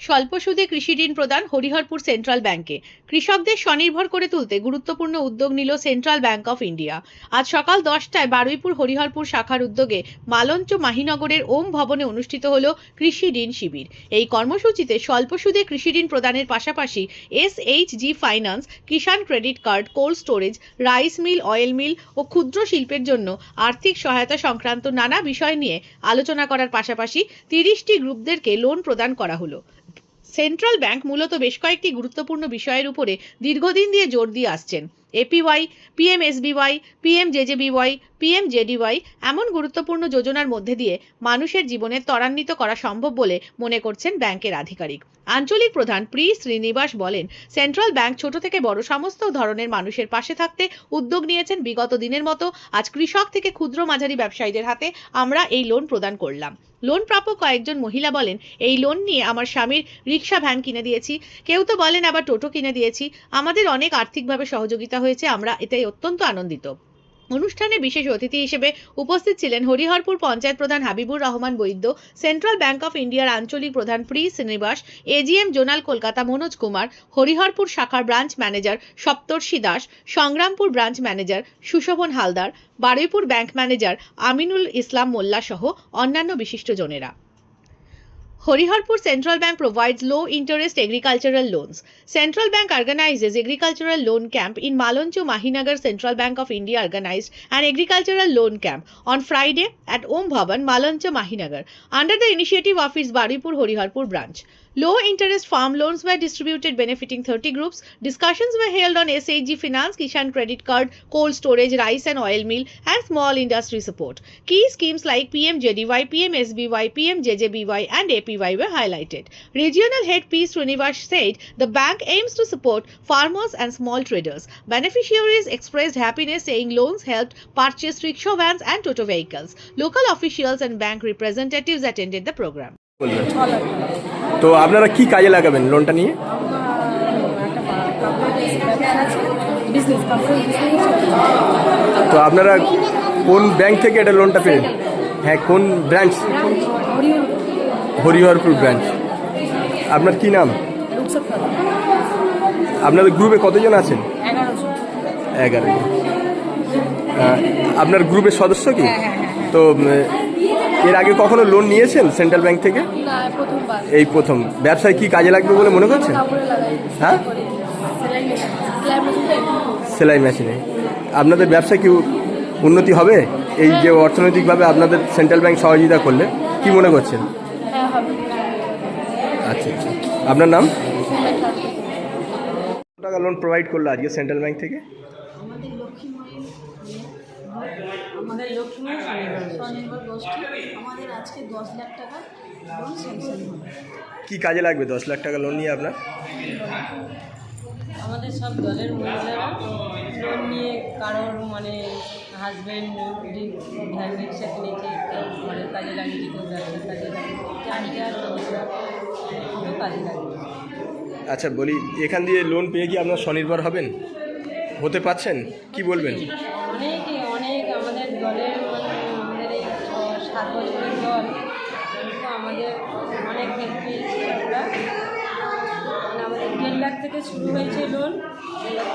স্বল্প সুদে কৃষি ঋণ প্রদান হরিহরপুর সেন্ট্রাল ব্যাংকে। কৃষকদের স্বনির্ভর করে তুলতে গুরুত্বপূর্ণ উদ্যোগ নিল সেন্ট্রাল ব্যাংক অফ ইন্ডিয়া। আজ সকাল দশটায় বারুইপুর হরিহরপুর শাখার উদ্যোগে মালঞ্চ মাহিনগরের ওম ভবনে অনুষ্ঠিত হল কৃষি ঋণ শিবির। এই কর্মসূচিতে স্বল্প সুদে কৃষি ঋণ প্রদানের পাশাপাশি S H G finance, Kisan credit card, cold storage, rice mill, oil mill ও ক্ষুদ্র শিল্পের জন্য আর্থিক সহায়তা সংক্রান্ত নানা বিষয় নিয়ে আলোচনা করার পাশাপাশি তিরিশটি গ্রুপদেরকে লোন প্রদান করা হলো। সেন্ট্রাল ব্যাংক মূলত বেশ কয়েকটি গুরুত্বপূর্ণ বিষয়ের উপরে দীর্ঘদিন দিয়ে জোর দিয়ে আসছেন। এপিওয়াই পিএমএসবিওয়াই পিএমজেজেবিওয়াই পিএমজেডিওয়াই এমন গুরুত্বপূর্ণ যোজনার মধ্যে দিয়ে মানুষের জীবনে ত্বরান্বিত করা সম্ভব বলে মনে করছেন ব্যাংকের আধিকারিক। আঞ্চলিক প্রধান প্রি শ্রীনিবাস বলেন, সেন্ট্রাল ব্যাংক ছোট থেকে বড় সমস্ত ধরনের মানুষের পাশে থাকতে উদ্যোগ নিয়েছেন বিগত দিনের মতো আজ কৃষক থেকে ক্ষুদ্র মাঝারি ব্যবসায়ীদের হাতে আমরা এই লোন প্রদান করলাম। লোন প্রাপক কয়েকজন মহিলা বলেন, এই লোন নিয়ে আমার স্বামীর রিক্সা ভ্যান কিনে দিয়েছি, কেউ তো বলেন আবার টোটো কিনে দিয়েছি। আমাদের অনেক আর্থিকভাবে সহযোগিতা হয়েছে, আমরা এতে অত্যন্ত আনন্দিত। অনুষ্ঠানে বিশেষ অতিথি হিসেবে উপস্থিত ছিলেন হরিহরপুর পঞ্চায়েত প্রধান Habibur Rahman Baidya, central bank of ইন্ডিয়ার আঞ্চলিক প্রধান প্রি শ্রীনিবাস এজিএম জোনাল কলকাতা মনোজ কুমার, হরিহরপুর শাখার branch manager Saptarshi Das, Sangrampur branch manager Sushobhan Haldar, Baruipur bank manager Aminul Islam Molla সহ অন্যান্য বিশিষ্টজনেরা Horiharpur Central Bank provides low interest agricultural loans. Central Bank organizes agricultural loan camp in Maloncho Mahinagar Central Bank of India organized an agricultural loan camp on Friday at Om Bhavan, Maloncho Mahinagar under the initiative of its Baripur Horiharpur branch. Low interest farm loans were distributed benefiting 30 groups. Discussions were held on SHG Finance, Kishan Credit Card, coal storage, rice and oil mill, and small industry support. Key schemes like PMJDY, PMSBY, PMJJBY, and APY were highlighted. Regional head P. Srinivas said the bank aims to support farmers and small traders. Beneficiaries expressed happiness saying loans helped purchase rickshaw vans and toto vehicles. Local officials and bank representatives attended the program. তো আপনারা কি কাজে লাগাবেন লোনটা নিয়ে? তো আপনারা কোন ব্যাংক থেকে এটা লোনটা পেলেন? হ্যাঁ কোন ব্রাঞ্চ হরিহরপুর ব্রাঞ্চ আপনার কি নাম? আপনাদের গ্রুপে কতজন আছেন? এগারো আপনার গ্রুপের সদস্য কি? হ্যাঁ, হ্যাঁ, হ্যাঁ। তো এর আগে কখনো লোন নিয়েছেন সেন্ট্রাল ব্যাংক থেকে? এই প্রথম। ব্যবসায় কি কাজে লাগবে বলে মনে করছেন? হ্যাঁ? সেলাই মেশিন। আপনাদের ব্যবসা কি উন্নতি হবে? এই যে অর্থনৈতিকভাবে আপনাদের সেন্ট্রাল ব্যাংক সহযোগিতা করলে কি মনে করছেন? হ্যাঁ আচ্ছা আচ্ছা। আপনার নাম? কত টাকা লোন প্রোভাইড করল আজকে সেন্ট্রাল ব্যাংক থেকে? আমাদের লক্ষ্মীময় স্বনির্ভর গোষ্ঠী আমাদের আজকে দশ লাখ টাকা লোন স্যাংশন হবে। কি কাজে লাগবে দশ লাখ টাকা লোন নিয়ে আপনার? আমাদের সব দলের মহিলারা লোন নিয়ে কারোর মানে হাজব্যান্ড ভ্যান রিক্সা কিনেছে কেউ ঘরের কাজে লাগিয়েছে কেউ ব্যবসার কাজে লাগিয়েছে চাহিদা সমস্যা? দুটো কাজে লাগিয়েছে আচ্ছা বলি এখান দিয়ে লোন পেয়ে কি আপনার স্বনির্ভর হবেন? হতে পারছেন? কি বলবেন? সাত বছরের দল কিন্তু আমাদের অনেক হেল্প পেয়েছি আমরা। মানে আমাদের দেড় লাখ থেকে শুরু হয়েছে লোন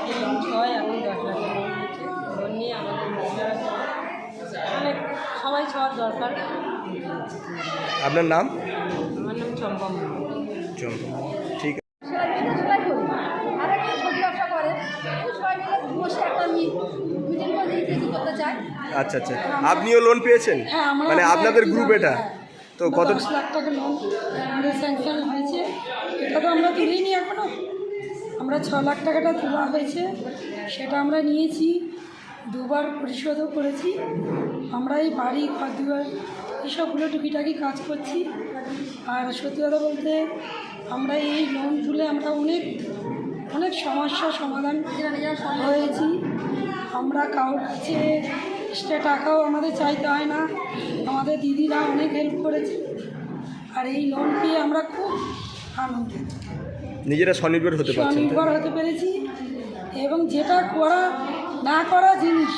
তিন ছয় এখন দশ লাখ লোন হয়েছে লোন নিয়ে আমাদের মহিলারা অনেক সবাই সবার দরকার। আপনার নাম? আমার নাম চম্পা। চল ঠিক আছে। করি আর একটা সবজি ব্যবসা করে সবাই মিলে বসে একটা কিছু করতে চায় আচ্ছা আচ্ছা। আপনিও লোন পেয়েছেন? হ্যাঁ, আমরা মানে আপনাদের গ্রুপ এটা? হ্যাঁ। তো কত দশ লাখ টাকা লোন আমাদের স্যাংশন হয়েছে। এটা তো আমরা তুলিনি এখনও। আমরা ছ লাখ টাকাটা তোলা হয়েছে। সেটা আমরা নিয়েছি। দুবার পরিশোধও করেছি। আমরা এই বাড়ি ঘর দুয়ার এইসবগুলো টুকিটাকি কাজ করছি। আর সত্যি কথা বলতে আমরা এই লোন তুলে আমরা অনেক অনেক সমস্যার সমাধান হয়েছি। আমরা কারোর কাছে এক্সট্রা টাকাও আমাদের চাইতে হয় না। আমাদের দিদিরা অনেক হেল্প করেছে। আর এই লোন পেয়ে আমরা খুব আনন্দিত। নিজেরা স্বনির্ভর হতে স্বনির্ভর হতে পেরেছি এবং যেটা করা না করা জিনিস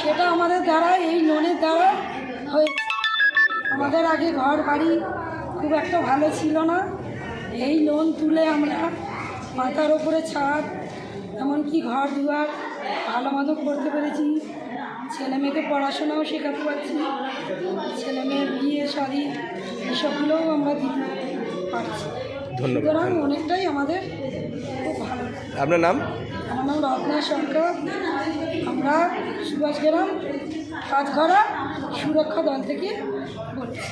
সেটা আমাদের দ্বারা এই লোনের দ্বারা হয়েছে। আমাদের আগে ঘর বাড়ি খুব একটা ভালো ছিল না। এই লোন তুলে আমরা মাথার ওপরে ছাদ এমনকি ঘর দুয়ার ভালো মতো করতে পেরেছি। ছেলে মেয়েকে পড়াশোনাও শেখাতে পারছি। ছেলে মেয়ের বিয়ে শাড়ি এসবগুলোও আমরা দিতে পারছি। ধন্যবাদ। সুতরাং অনেকটাই আমাদের খুব ভালো আপনার নাম? আমার নাম রত্না সরকার। আমরা সুভাষগ্রাম কাজঘরা সুরক্ষা দল থেকে বলছি।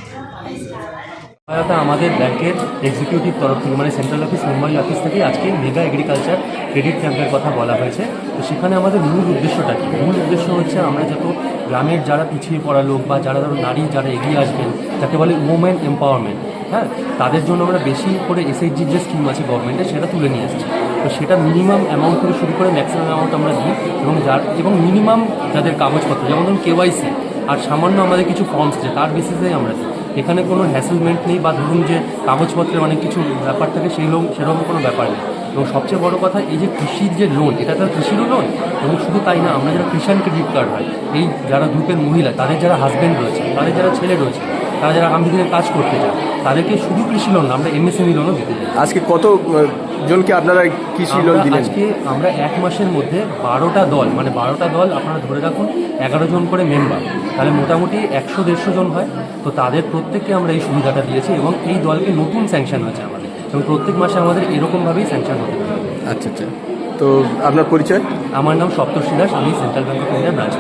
সহায়তা আমাদের ব্যাংকের এক্সিকিউটিভ তরফ থেকে মানে সেন্ট্রাল অফিস মুম্বাই অফিস থেকে আজকে মেগা এগ্রিকালচার ক্রেডিট ক্যাম্পের কথা বলা হয়েছে। তো সেখানে আমাদের মূল উদ্দেশ্যটা কী? মূল উদ্দেশ্য হচ্ছে আমরা যত গ্রামের যারা পিছিয়ে পড়া লোক বা যারা ধরো নারী যারা এগিয়ে আসবেন, যাকে বলে উমেন এম্পাওয়ারমেন্ট হ্যাঁ? তাদের জন্য আমরা বেশি করে এসএইচজির যে স্কিম আছে গভর্নমেন্টের সেটা তুলে নিয়ে এসেছি। তো সেটা মিনিমাম অ্যামাউন্ট থেকে শুরু করে ম্যাক্সিমাম অ্যামাউন্ট আমরা দিই এবং যার, এবং মিনিমাম যাদের কাগজপত্র, যেমন ধরুন কেওয়াইসি আর সামান্য আমাদের কিছু ফর্মস আছে, তার বেসিসেই আমরা দিই। এখানে কোনো হ্যাসেলমেন্ট নেই বা ধরুন যে কাগজপত্রের অনেক কিছু ব্যাপার থাকে সেই লোক সেরকম কোনো ব্যাপার নেই। এবং সবচেয়ে বড় কথা এই যে কৃষির যে লোন এটা তার কৃষিরও লোন এবং শুধু তাই না, আমরা যারা কৃষাণ ক্রেডিট কার্ড হয়, এই যারা গ্রুপের মহিলা, তাদের যারা হাজব্যান্ড রয়েছে, তাদের যারা ছেলে রয়েছে তারা যারা আমি দিনের কাজ করতে চায় তাদেরকে শুধু কৃষি লোন না আমরা এমএসএমই লোনও দিতে চাই। আজকে কত জনকে আপনারা কৃষি লোন দিলেন? আজকে আমরা এক মাসের মধ্যে বারোটা দল মানে বারোটা দল আপনারা ধরে রাখুন এগারো জন করে মেম্বার তাহলে মোটামুটি একশো দেড়শো জন হয়। তো তাদের প্রত্যেককে আমরা এই সুবিধাটা দিয়েছি এবং এই দলকে নতুন স্যাংশন হয়েছে আমাদের। এবং প্রত্যেক মাসে আমাদের এরকমভাবেই স্যাংশন হতে থাকে। আচ্ছা আচ্ছা। তো আপনার পরিচয়? আমার নাম সপ্তর্ষি দাস আমি central bank of India branch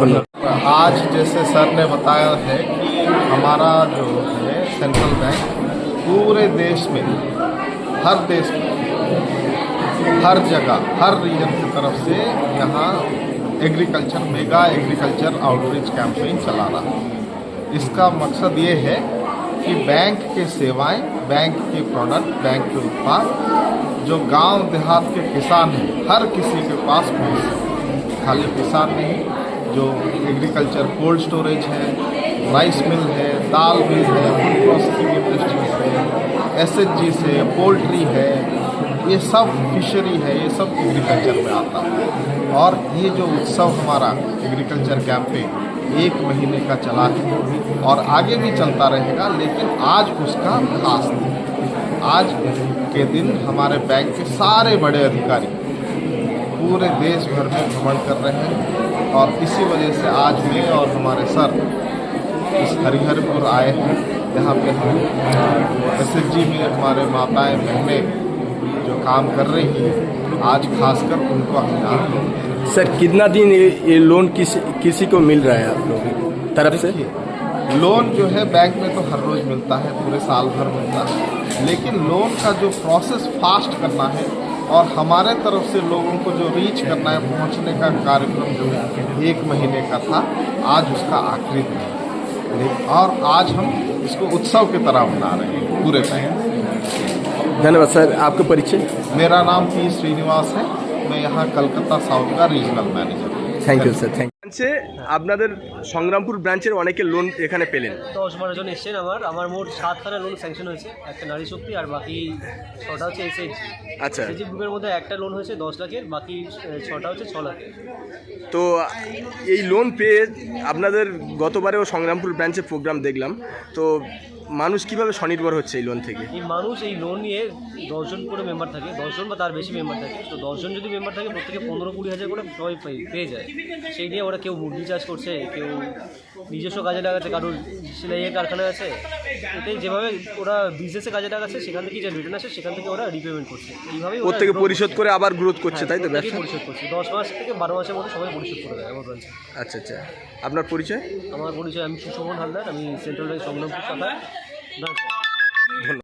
ধন্যবাদ। आज जैसे सर ने बताया है कि हमारा जो है सेंट्रल बैंक पूरे देश में, हर देश में, हर जगह, हर रीजन की तरफ़ से यहाँ agriculture mega agriculture outreach campaign चला रहा है। इसका मकसद ये है कि बैंक के सेवाएँ, बैंक के प्रोडक्ट बैंक के उत्पाद, जो गाँव देहात के किसान हैं, हर किसी के पास पहुँच। खाली किसान नहीं जो एग्रीकल्चर कोल्ड स्टोरेज है राइस मिल है, दाल मिल है फ़ूड प्रोसेसिंग इंडस्ट्रीज़ है एस एच जी से पोल्ट्री है, ये सब फिशरी है, ये सब एग्रीकल्चर में आता है। और ये जो उत्सव हमारा एग्रीकल्चर कैंपेन एक महीने का चला है और आगे भी चलता रहेगा, लेकिन आज उसका खास दिन आज के दिन हमारे बैंक के सारे बड़े अधिकारी पूरे देश भर में भ्रमण कर रहे हैं। और इसी वजह से आज मैं और हमारे सर इस हरिहरपुर आए हैं। यहाँ पे हम एस में हमारे माताएँ बहनें जो काम कर रही हैं आज खासकर उनको हम यहाँ सर कितना दिन ये, ये लोन किस किसी को मिल रहा है आप लोगों की? तरफ़ से? लोन जो है बैंक में तो हर रोज मिलता है पूरे साल भर मिलता है। लेकिन लोन का जो प्रोसेस फास्ट करना है और हमारे तरफ़ से लोगों को जो रीच करना है पहुँचने का कार्यक्रम जो एक महीने का था। आज उसका आखिरी दिन है। और आज हम इसको उत्सव की तरह मना रहे हैं पूरे टाइम धन्यवाद सर आपका परिचय? मेरा नाम पी श्रीनिवास है। मैं यहाँ कलकत्ता साउथ का regional manager thank you sir thank ব্রাঞ্চে আপনাদের সংগ্রামপুর ব্রাঞ্চের অনেকে লোন এখানে পেলেন। দশ বারো জন এসছেন আমার। আমার মোট সাতখানা লোন স্যাংশন হয়েছে একটা নারী শক্তি আর বাকি ছটা হচ্ছে এস আচ্ছা। এসএইচজি গ্রুপের মধ্যে একটা লোন হয়েছে দশ লাখের বাকি ছটা হচ্ছে ছ লাখের। তো এই লোন পেয়ে আপনাদের গতবারেও সংগ্রামপুর ব্রাঞ্চের প্রোগ্রাম দেখলাম। তো মানুষ কীভাবে স্বনির্ভর হচ্ছে এই লোন থেকে? এই মানুষ এই লোন নিয়ে দশজন করে মেম্বার থাকে দশজন বা তার বেশি মেম্বার থাকে। তো দশজন যদি মেম্বার থাকে প্রত্যেকে পনেরো কুড়ি হাজার করে সবাই পেয়ে- পেয়ে যায়। সেই নিয়ে ওরা কেউ মুরগি চাষ করছে কেউ নিজস্ব কাজে লাগাচ্ছে কারোর সেলাইয়ের কারখানা আছে। এটাই যেভাবে ওরা বিজনেসে কাজে লাগাচ্ছে সেখান থেকে যে রিটার্ন আসে সেখান থেকে ওরা রিপেমেন্ট করছে। এইভাবেই ওরা প্রত্যেকে পরিশোধ করে আবার গ্রোথ করছে তাই তো ব্যবসা? পরিশোধ করছি। দশ মাস থেকে বারো মাসের মধ্যে সবাই পরিশোধ করে দেয় আমার ব্রাঞ্চে আচ্ছা আচ্ছা। আপনার পরিচয়? আমার পরিচয় আমি সুশোভন হালদার আমি সেন্ট্রাল ব্যাংক সংগ্রামপুর শাখার ব্রাঞ্চ